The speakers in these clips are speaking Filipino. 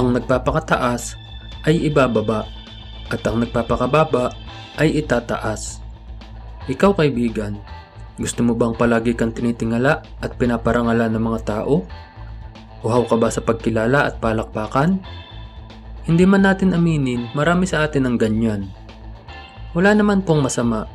Ang nagpapakataas ay ibababa at ang nagpapakababa ay itataas. Ikaw kaibigan, gusto mo bang palagi kang tinitingala at pinaparangala ng mga tao? Uhaw ka ba sa pagkilala at palakpakan? Hindi man natin aminin, marami sa atin ang ganyan. Wala naman pong masama.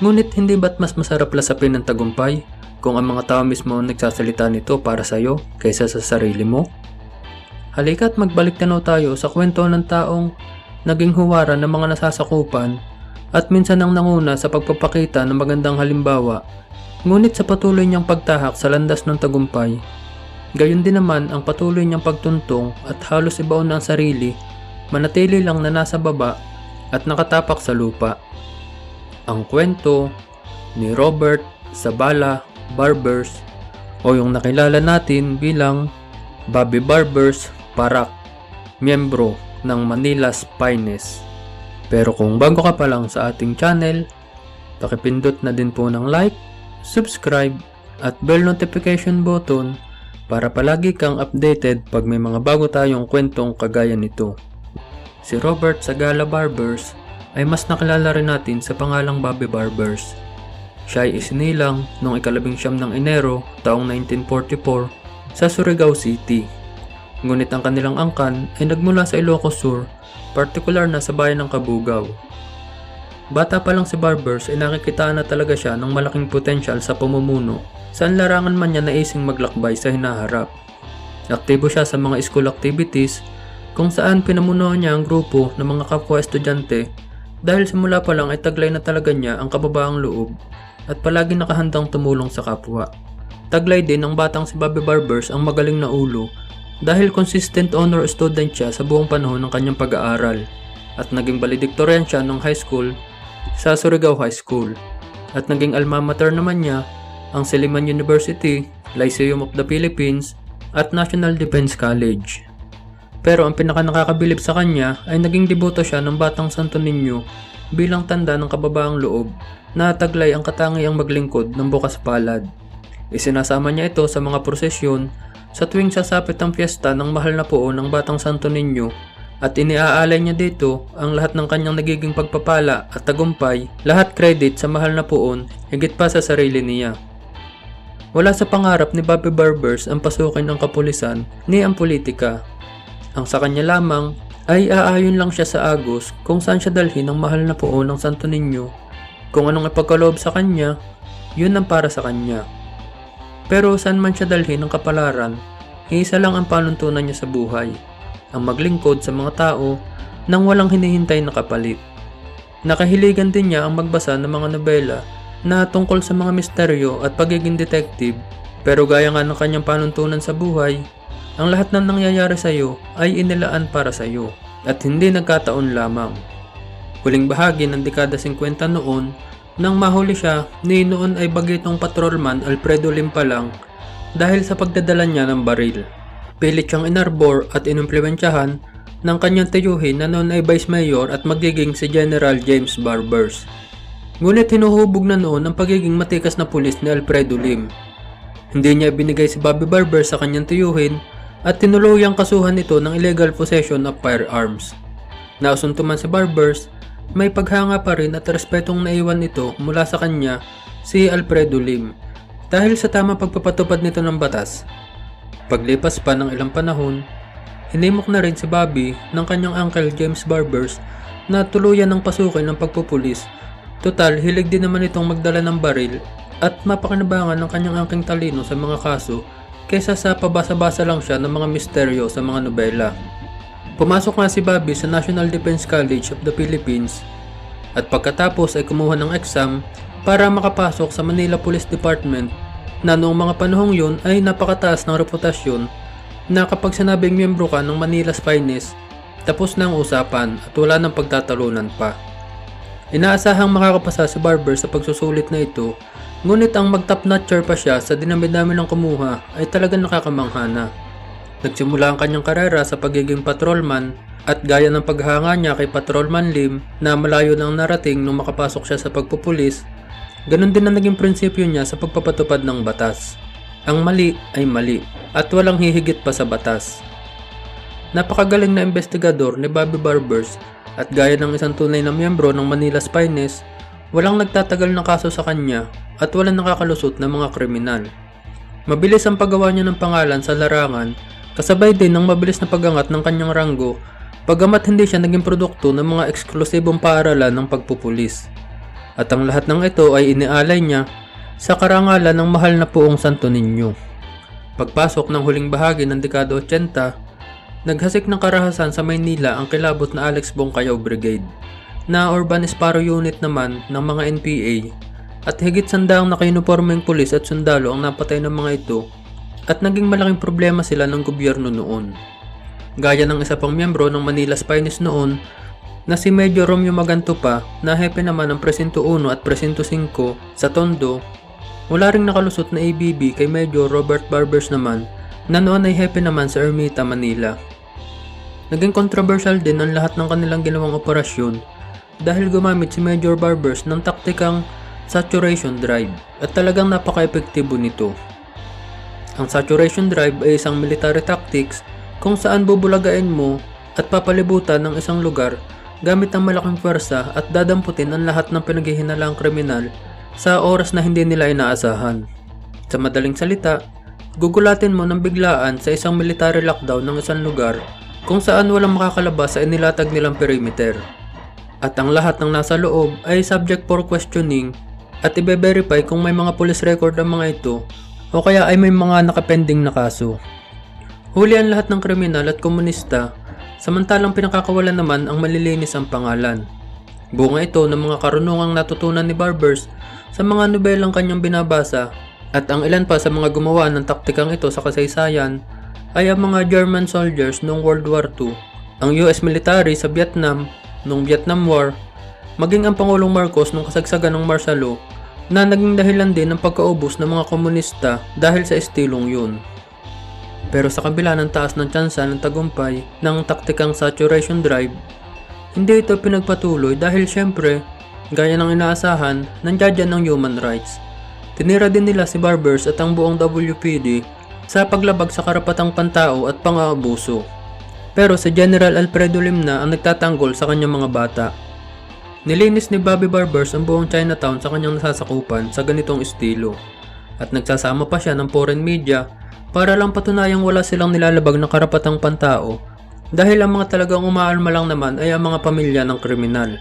Ngunit hindi ba't mas masarap lasapin ng tagumpay kung ang mga tao mismo ang nagsasalita nito para sa'yo kaysa sa sarili mo? Halika at magbalik tanaw tayo sa kwento ng taong naging huwaran ng mga nasasakupan at minsan ang nanguna sa pagpapakita ng magandang halimbawa. Ngunit sa patuloy niyang pagtahak sa landas ng tagumpay, gayon din naman ang patuloy niyang pagtuntong at halos ibaon ng sarili, manatili lang na nasa baba at nakatapak sa lupa. Ang kwento ni Robert Sabala Barbers o yung nakilala natin bilang Bobby Barbers Parak, miyembro ng Manila's Finest. Pero kung bago ka pa lang sa ating channel, pakipindot na din po ng like, subscribe, at bell notification button para palagi kang updated pag may mga bago tayong kwentong kagaya nito. Si Robert Sagala Barbers ay mas nakilala rin natin sa pangalang Bobby Barbers. Siya ay isinilang noong ikalabing siyam ng Enero taong 1944 sa Surigao City. Ngunit ang kanilang angkan ay nagmula sa Ilocos Sur, partikular na sa bayan ng Kabugao. Bata pa lang si Barbers ay nakikitaan na talaga siya ng malaking potensyal sa pamumuno saan larangan man niya naising maglakbay sa hinaharap. Aktibo siya sa mga school activities kung saan pinamunuan niya ang grupo ng mga kapwa estudyante dahil simula pa lang ay taglay na talaga niya ang kababaang loob at palagi nakahandang tumulong sa kapwa. Taglay din ng batang si Bobby Barbers ang magaling na ulo dahil consistent honor student siya sa buong panahon ng kanyang pag-aaral at naging valedictorian siya ng high school sa Surigao High School at naging alma mater naman niya ang Siliman University, Lyceum of the Philippines at National Defense College. Pero ang pinaka nakakabilib sa kanya ay naging deboto siya ng Batang Santo Niño bilang tanda ng kababaang loob na taglay ang katangiang maglingkod ng bukas palad. Isinasama niya ito sa mga prosesyon sa tuwing sasapit ang piyesta ng mahal na poon ng Batang Santo Niño at iniaalay niya dito ang lahat ng kanyang nagiging pagpapala at tagumpay, lahat credit sa mahal na poon, higit pa sa sarili niya. Wala sa pangarap ni Bobby Barbers ang pasukin ang kapulisan ni ang politika. Ang sa kanya lamang ay aayon lang siya sa Agos kung saan siya dalhin ang mahal na poon ng Santo Niño. Kung anong ipagkaloob sa kanya, yun ang para sa kanya. Pero saan man siya dalhin ng kapalaran, isa lang ang panuntunan niya sa buhay ang maglingkod sa mga tao nang walang hinihintay na kapalit. Nakahiligan din niya ang magbasa ng mga nobela na tungkol sa mga misteryo at pagiging detective pero gaya nga ng kanyang panuntunan sa buhay, ang lahat ng nangyayari sa iyo ay inilaan para sa iyo at hindi nagkataon lamang. Huling bahagi ng dekada 50 noon, nang mahuli siya, ni noon ay bagitong patrolman Alfredo Limpalang dahil sa pagdadala niya ng baril. Pilit siyang inarbor at inumplemensyahan ng kanyang tiyuhin na noon ay Vice Mayor at magiging si General James Barbers. Ngunit hinuhubog na noon ang pagiging matikas na pulis ni Alfredo Lim. Hindi niya binigay si Bobby Barbers sa kanyang tiyuhin at tinuluyang kasuhan ito ng illegal possession of firearms. Nausunto man si Barbers, may paghanga pa rin at respetong naiwan ito mula sa kanya si Alfredo Lim dahil sa tamang pagpapatupad nito ng batas Paglipas pa ng ilang panahon, hinimok na rin si Bobby ng kanyang uncle James Barbers na tuluyan ng pasukin ng pagpupulis. Total, hilig din naman itong magdala ng baril at mapakinabangan ng kanyang angking talino sa mga kaso kaysa sa pabasa-basa lang siya ng mga misteryo sa mga nobela. Pumasok nga si Bobby sa National Defense College of the Philippines at pagkatapos ay kumuha ng exam para makapasok sa Manila Police Department na noong mga panahong yun ay napakataas ng reputasyon na kapag sinabing miyembro ka ng Manila's Finest, tapos na ang usapan at wala nang pagtatalunan pa. Inaasahang makakapasa si Barber sa pagsusulit na ito, ngunit ang mag-top notcher pa siya sa dinami-dami ng kumuha ay talagang nakakamanghana. Nagsimula ang kanyang karera sa pagiging patrolman at gaya ng paghanga niya kay Patrolman Lim na malayo nang narating nung makapasok siya sa pagpupulis Ganon din ang naging prinsipyo niya sa pagpapatupad ng batas. Ang mali ay mali at walang hihigit pa sa batas. Napakagaling na investigador ni Bobby Barbers at gaya ng isang tunay na miyembro ng Manila Spines, walang nagtatagal na kaso sa kanya at walang nakakalusot na mga kriminal. Mabilis ang paggawa niya ng pangalan sa larangan, kasabay din ng mabilis na pagangat ng kanyang ranggo, pagamat hindi siya naging produkto ng mga eksklusibong paaralan ng pagpupulis. At ang lahat ng ito ay inialay niya sa karangalan ng mahal na puong Santo Niño. Pagpasok ng huling bahagi ng dekada 80, naghasik ng karahasan sa Maynila ang kilabot na Alex Bongkayaw Brigade, na urban esparo unit naman ng mga NPA at higit sandaang naka-uniformeng pulis at sundalo ang napatay ng mga ito at naging malaking problema sila ng gobyerno noon. Gaya ng isa pang miyembro ng Manila Spines noon na si Medyo Romeo Maganto pa na hepe naman ng Presinto 1 at Presinto 5 sa Tondo, wala ring nakalusot na ABB kay Medyo Robert Barbers naman na noon ay hepe naman sa Ermita, Manila. Naging controversial din ang lahat ng kanilang ginawang operasyon dahil gumamit si Major Barbers ng taktikang saturation drive at talagang napaka-epektibo nito. Ang saturation drive ay isang military tactics kung saan bubulagain mo at papalibutan ng isang lugar gamit ang malaking pwersa at dadamputin ang lahat ng pinaghihinalang kriminal sa oras na hindi nila inaasahan. Sa madaling salita, gugulatin mo ng biglaan sa isang military lockdown ng isang lugar kung saan walang makakalabas sa inilatag nilang perimeter. At ang lahat ng nasa loob ay subject for questioning at ibe-verify kung may mga police record ang mga ito o kaya ay may mga nakapending na kaso. Huli ang lahat ng kriminal at komunista, samantalang pinakakawalan naman ang malilinis ang pangalan. Bunga ito ng mga karunungang natutunan ni Barbers sa mga nobelang kanyang binabasa at ang ilan pa sa mga gumawa ng taktikang ito sa kasaysayan ay ang mga German soldiers noong World War II, ang US military sa Vietnam noong Vietnam War, maging ang Pangulong Marcos noong kasagsagan ng martial law na naging dahilan din ng pagkaubos ng mga komunista dahil sa estilong yun. Pero sa kabila ng taas ng tsansa ng tagumpay ng taktikang saturation drive, hindi ito pinagpatuloy dahil syempre, gaya ng inaasahan, nandiyan ng human rights. Tinira din nila si Barbers at ang buong WPD sa paglabag sa karapatang pantao at pang-aabuso. Pero si General Alfredo Lim na ang nagtatanggol sa kanyang mga bata. Nilinis ni Bobby Barbers ang buong Chinatown sa kanyang nasasakupan sa ganitong estilo. At nagsasama pa siya ng foreign media para lang patunayang wala silang nilalabag na karapatang pantao dahil ang mga talagang umaalma lang naman ay ang mga pamilya ng kriminal.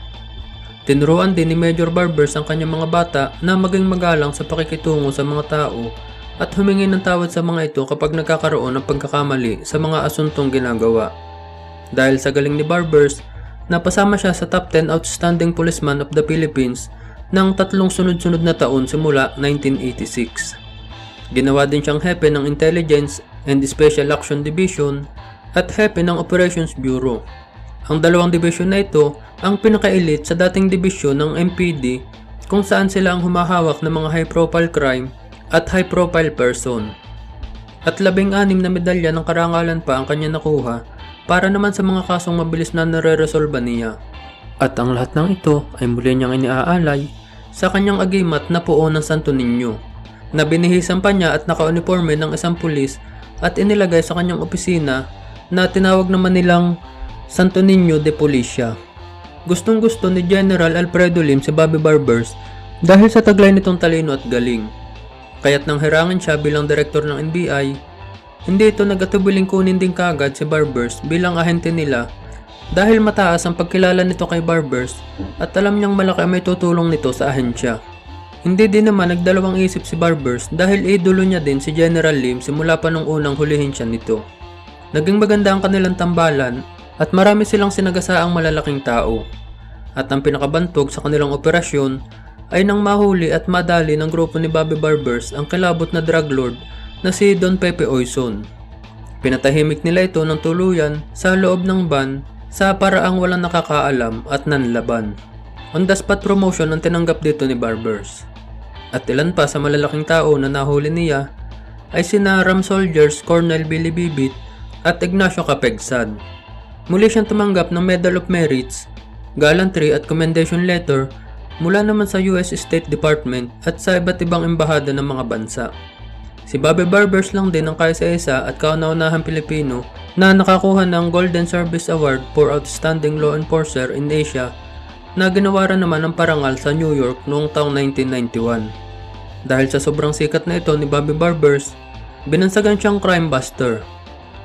Tinuruan din ni Major Barbers ang kanyang mga bata na maging magalang sa pakikitungo sa mga tao at humingi ng tawad sa mga ito kapag nagkakaroon ng pagkakamali sa mga asuntong ginagawa. Dahil sa galing ni Barbers, napasama siya sa top 10 Outstanding Policeman of the Philippines ng tatlong sunod-sunod na taon simula 1986. Ginawa din siyang hepe ng Intelligence and Special Action Division at hepe ng Operations Bureau. Ang dalawang division na ito ang pinaka-elite sa dating division ng MPD kung saan sila ang humahawak ng mga high-profile crime at high-profile person. At labing-anim na medalya ng karangalan pa ang kanya nakuha para naman sa mga kasong mabilis na nare-resolba niya. At ang lahat ng ito ay muli niyang iniaalay sa kanyang agimat na puo ng Santo Niño na binihisan pa niya at naka-uniforme ng isang pulis at inilagay sa kanyang opisina na tinawag naman nilang Santo Niño de Policia. Gustong gusto ni General Alfredo Lim si Bobby Barbers dahil sa taglay nitong talino at galing. Kaya't nang hirangan siya bilang direktor ng NBI, hindi ito nagatubiling kunin din kagad si Barbers bilang ahente nila dahil mataas ang pagkilala nito kay Barbers at alam niyang malaki may tutulong nito sa ahensya. Hindi din naman nagdalawang isip si Barbers dahil idolo niya din si General Lim simula pa nung unang hulihin siya nito. Naging maganda ang kanilang tambalan at marami silang sinagasaang malalaking tao. At ang pinakabantog sa kanilang operasyon ay nang mahuli at madali ng grupo ni Bobby Barbers ang kalabot na drug lord na si Don Pepe Oison. Pinatahimik nila ito ng tuluyan sa loob ng van sa paraang walang nakakaalam at nanlaban. On the spot promotion ang tinanggap dito ni Barbers. At ilan pa sa malalaking tao na nahuli niya ay sina Ram Soldiers Colonel Billy Bibit at Ignacio Capegsan. Muli siyang tumanggap ng Medal of Merits, Gallantry at Commendation Letter mula naman sa US State Department at sa iba't ibang embahada ng mga bansa. Si Bobby Barbers lang din ang kaisa-isa at kauna-unahang Pilipino na nakakuha ng Golden Service Award for Outstanding Law Enforcer in Asia na ginawaran naman ng parangal sa New York noong taong 1991. Dahil sa sobrang sikat na ito ni Bobby Barbers, binansagan siyang crime buster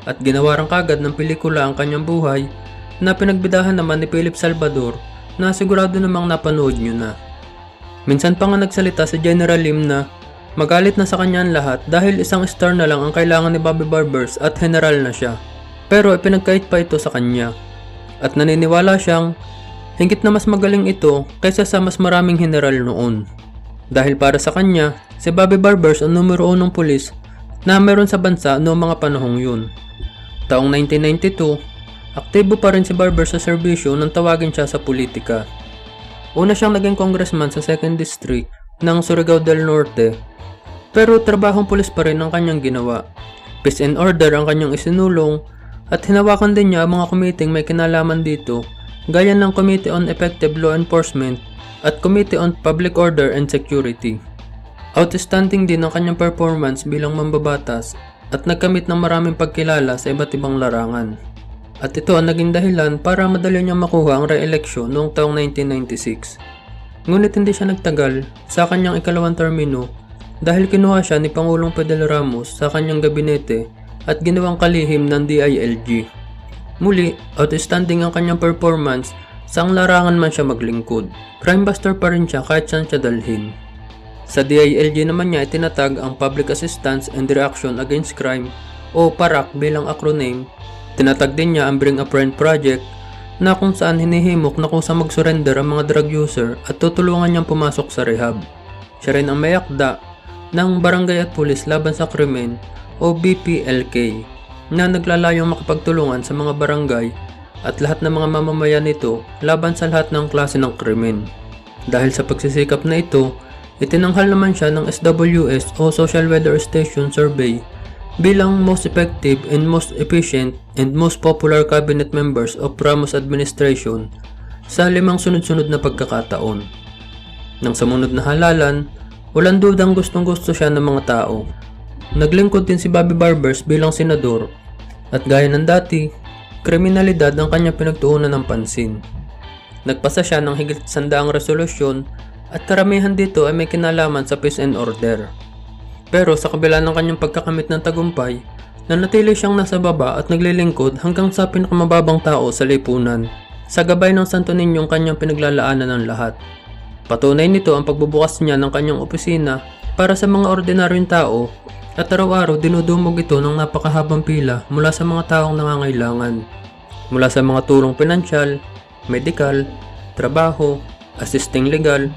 at ginawaran kagad ng pelikula ang kanyang buhay na pinagbidahan naman ni Philip Salvador na sigurado namang napanood nyo na. Minsan pa nga nagsalita si General Lim na magalit na sa kanya ang lahat dahil isang star na lang ang kailangan ni Bobby Barbers at general na siya. Pero ipinagkait pa ito sa kanya. At naniniwala siyang hingit na mas magaling ito kaysa sa mas maraming general noon. Dahil para sa kanya, si Bobby Barbers ang numero unong pulis na meron sa bansa noong mga panahong yun. Taong 1992, aktibo pa rin si Barbers sa serbisyo nang tawagin siya sa politika. Una siyang naging congressman sa 2nd District ng Surigao del Norte. Pero trabahong pulis pa rin ang kanyang ginawa. Peace and order ang kanyang isinulong at hinawakan din niya ang mga committee may kinalaman dito gaya ng Committee on Effective Law Enforcement at Committee on Public Order and Security. Outstanding din ang kanyang performance bilang mambabatas at nagkamit ng maraming pagkilala sa iba't ibang larangan. At ito ang naging dahilan para madali niyang makuha ang re-election noong taong 1996. Ngunit hindi siya nagtagal sa kanyang ikalawang termino dahil kinuha siya ni Pangulong Fidel Ramos sa kanyang gabinete at ginawang kalihim ng DILG. Muli, outstanding ang kanyang performance sa ang larangan man siya maglingkod. Crime buster pa rin siya kahit saan siya dalhin. Sa DILG naman niya itinatag ang Public Assistance and Reaction Against Crime o PARAC bilang acronym. Tinatag din niya ang Bring a Friend Project na kung saan hinihimok na kung saan mag-surrender ang mga drug user at tutulungan niyang pumasok sa rehab. Siya rin ang mayakda ng Barangay at Pulis Laban sa Krimen o BPLK na naglalayong makapagtulungan sa mga barangay at lahat ng mga mamamayan nito laban sa lahat ng klase ng krimen. Dahil sa pagsisikap na ito, itinanghal naman siya ng SWS o Social Weather Station Survey bilang most effective and most efficient and most popular cabinet members of Ramos administration sa limang sunod-sunod na pagkakataon. Nang sumunod na halalan, walang dudang gustong gusto siya ng mga tao. Naglingkod din si Bobby Barbers bilang senador at gaya ng dati, kriminalidad ang kanyang pinagtuunan ng pansin. Nagpasa siya ng higit sandaang resolusyon at karamihan dito ay may kinalaman sa peace and order. Pero sa kabila ng kanyang pagkakamit ng tagumpay, nanatili siyang nasa baba at naglilingkod hanggang sa pinakamababang tao sa lipunan, sa gabay ng Santo Ninyong kanyang pinaglalaanan ng lahat. Patunay nito ang pagbubukas niya ng kanyang opisina para sa mga ordinaryong tao at araw-araw dinudumog ito ng napakahabang pila mula sa mga taong nangangailangan. Mula sa mga tulong pinansyal, medikal, trabaho, assisting legal,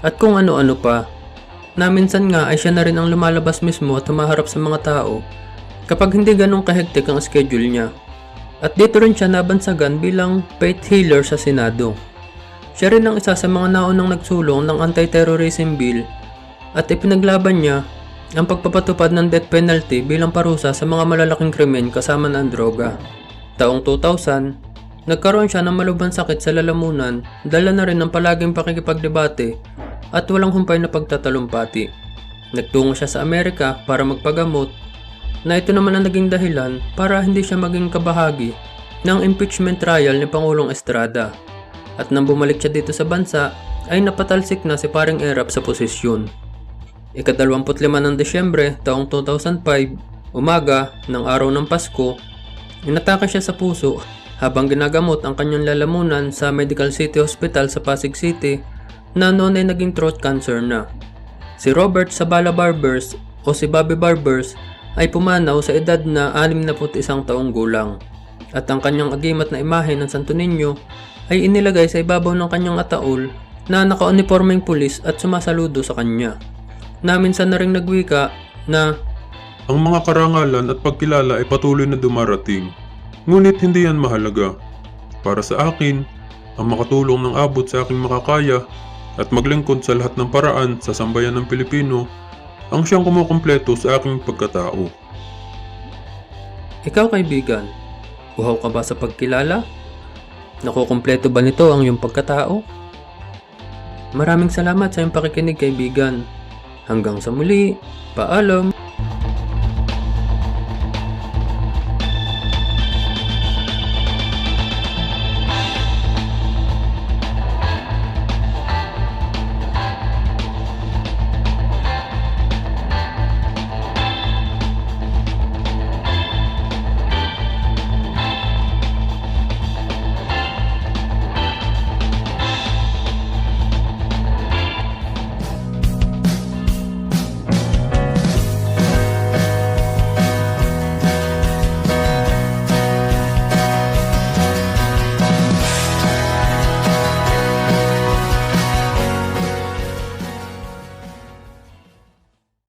at kung ano-ano pa na minsan nga ay siya na rin ang lumalabas mismo at humaharap sa mga tao kapag hindi ganong kahektik ang schedule niya. At dito rin siya nabansagan bilang faith healer sa Senado. Siya rin ang isa sa mga naunang nagsulong ng anti-terrorism bill at ipinaglaban niya ang pagpapatupad ng death penalty bilang parusa sa mga malalaking krimen kasama ng droga. Taong 2000, nagkaroon siya ng malubhang sakit sa lalamunan dala na rin ng palaging pakikipagdebate at walang humpay na pagtatalumpati. Nagtungo siya sa Amerika para magpagamot na ito naman ang naging dahilan para hindi siya maging kabahagi ng impeachment trial ni Pangulong Estrada. At nang bumalik siya dito sa bansa, ay napatalsik na si paring Erap sa posisyon. Ikadalawamput lima ng Desyembre taong 2005, umaga ng araw ng Pasko, inatake siya sa puso habang ginagamot ang kanyang lalamunan sa Medical City Hospital sa Pasig City na noon ay naging throat cancer na. Si Robert Sabala Barbers o si Bobby Barbers ay pumanaw sa edad na 61 taong gulang at ang kanyang agimat na imahe ng Santo Niño ay inilagay sa ibabaw ng kanyang ataol na naka-uniformeng pulis at sumasaludo sa kanya. Na minsan na ring nagwika na Ang mga karangalan at pagkilala ay patuloy na dumarating. Ngunit hindi yan mahalaga. Para sa akin, ang makatulong ng abot sa aking makakaya at maglingkod sa lahat ng paraan sa sambayan ng Pilipino ang siyang kumukumpleto sa aking pagkatao. Ikaw kaibigan, uhaw ka ba sa pagkilala? Nakukumpleto ba nito ang iyong pagkatao? Maraming salamat sa iyong pakikinig kaibigan. Hanggang sa muli, paalam!